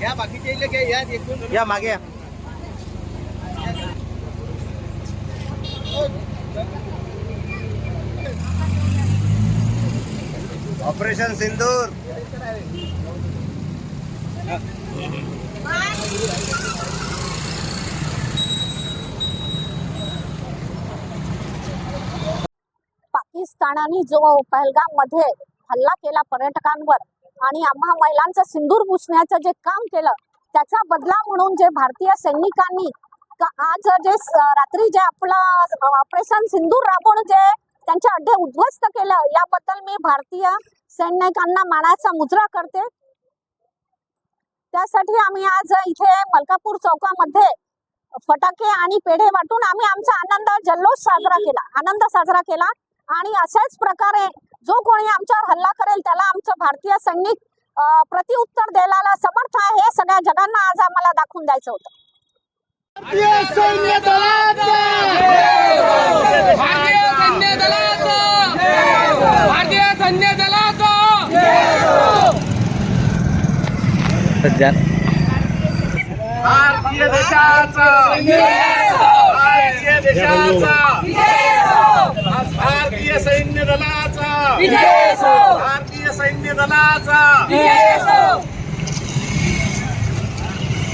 या बाकीचे इले घ्या या एक दोन या मागे या. ऑपरेशन सिंदूर. पाकिस्तानाने जो पहलगाममध्ये हल्ला केला पर्यटकांवर आणि आम्हा महिलांचं सिंदूर पुसण्याचं जे काम केलं त्याचा बदला म्हणून जे भारतीय सैनिकांनी आज जे रात्री जे आपलं ऑपरेशन सिंदूर राबवून जे त्यांचे अड्डे उद्ध्वस्त केलं याबद्दल मी भारतीय सैनिकांना मानाचा मुजरा करते. त्यासाठी आम्ही आज इथे मलकापूर चौकामध्ये फटाके आणि पेढे वाटून आम्ही आमचा आनंद जल्लोष साजरा केला आनंद साजरा केला. आणि अशाच प्रकारे जो कोणी आमच्यावर हल्ला करेल त्याला आमचं भारतीय सैनिक अं, प्रत्युत्तर द्यायला समर्थ आहे हे सगळ्या जगांना आज आम्हाला दाखवून द्यायचं होतं. भारतीय सैन्य दलाचा! भारतीय सैन्य दलाचं! भारतीय सैन्य दलाचं! सध्या भारतीय देशाचा भारतीय देशाचा भारतीय सैन्य दलाचा भारतीय सैन्य दलाचा.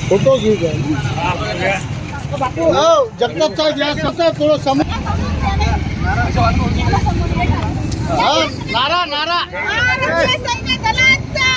फोटो घेऊ द्या हो, जगताप साहेब या सतत थोडं समोर हा, नारा नारा. भारतीय सैन्य दलाचा.